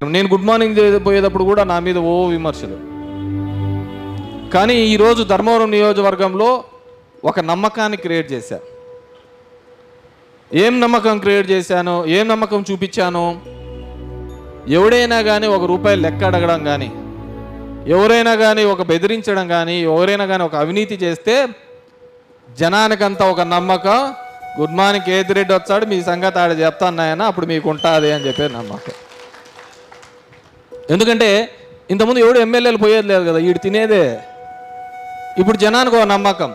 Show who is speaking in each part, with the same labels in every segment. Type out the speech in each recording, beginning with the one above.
Speaker 1: నేను good morning పోయేటప్పుడు కూడా నా మీద ఓ విమర్శలు. కానీ ఈరోజు ధర్మవరం నియోజకవర్గంలో ఒక నమ్మకాన్ని క్రియేట్ చేశా. ఏం నమ్మకం క్రియేట్ చేశాను ఏం నమ్మకం చూపించాను ఎవడైనా కానీ ఒక రూపాయి లెక్క అడగడం కానీ ఎవరైనా కానీ ఒక బెదిరించడం కానీ ఎవరైనా కానీ ఒక అవినీతి చేస్తే జనానికంతా ఒక నమ్మకం గుడ్ మార్నింగ్ కేతిరెడ్డి వచ్చాడు మీ సంగతి ఆడ చెప్తాను నాయన అప్పుడు మీకు ఉంటుంది అని చెప్పే నమ్మకం. ఎందుకంటే ఇంతకుముందు ఎవడు ఎమ్మెల్యేలు పోయేది లేదు కదా వీడు తినేదే. ఇప్పుడు జనానికి ఒక నమ్మకం.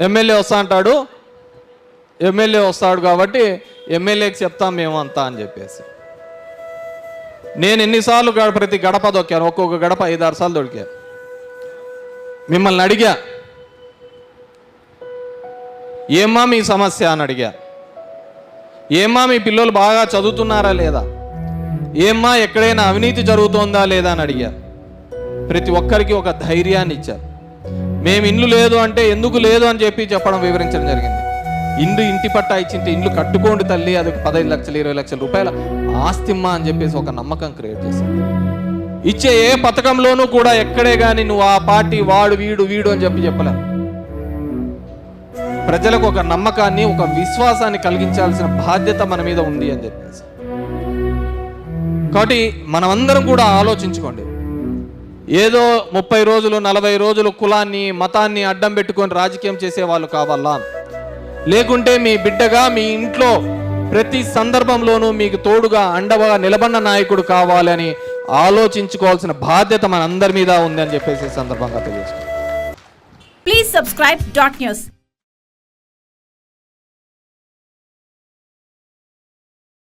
Speaker 1: ఎమ్మెల్యే వస్తా అంటాడు ఎమ్మెల్యే వస్తాడు కాబట్టి ఎమ్మెల్యేకి చెప్తాం మేము అంతా అని చెప్పేసి. నేను ఎన్నిసార్లు ప్రతి గడప దొక్కాను ఒక్కొక్క గడప ఐదారు సార్లు దొరికాను మిమ్మల్ని అడిగా. ఏమ్మా మీ సమస్య అని అడిగా. ఏమ్మా మీ పిల్లలు బాగా చదువుతున్నారా లేదా? ఏమ్మా ఎక్కడైనా అవినీతి జరుగుతోందా లేదా అని అడిగా. ప్రతి ఒక్కరికి ఒక ధైర్యాన్ని ఇచ్చారు. మేము ఇండ్లు లేదు అంటే ఎందుకు లేదు అని చెప్పి చెప్పడం వివరించడం జరిగింది. ఇండ్లు ఇంటి పట్టా ఇచ్చింటే ఇండ్లు కట్టుకోండి తల్లి అది పదహైదు లక్షలు ఇరవై లక్షల రూపాయల ఆస్తిమ్మా అని చెప్పేసి ఒక నమ్మకం క్రియేట్ చేశాం ఇచ్చే ఏ పథకంలోనూ కూడా ఎక్కడే కానీ నువ్వు ఆ పార్టీ వాడు వీడు వీడు అని చెప్పి చెప్పలే. ప్రజలకు ఒక నమ్మకాన్ని ఒక విశ్వాసాన్ని కలిగించాల్సిన బాధ్యత మన మీద ఉంది అని చెప్పేసి. కాబట్టి మనమందరం కూడా ఆలోచించుకోండి. ఏదో ముప్పై రోజులు నలభై రోజులు కులాన్ని మతాన్ని అడ్డం పెట్టుకొని రాజకీయం చేసేవాళ్ళు కావాలా? లేకుంటే మీ బిడ్డగా మీ ఇంట్లో ప్రతి సందర్భంలోనూ మీకు తోడుగా అండగా నిలబడిన నాయకుడు కావాలని ఆలోచించుకోవాల్సిన బాధ్యత మన అందరి మీద ఉంది అని చెప్పేసి సందర్భంగా తెలియజేస్తాను
Speaker 2: ప్లీజ్ సబ్స్క్రైబ్ డాట్ న్యూస్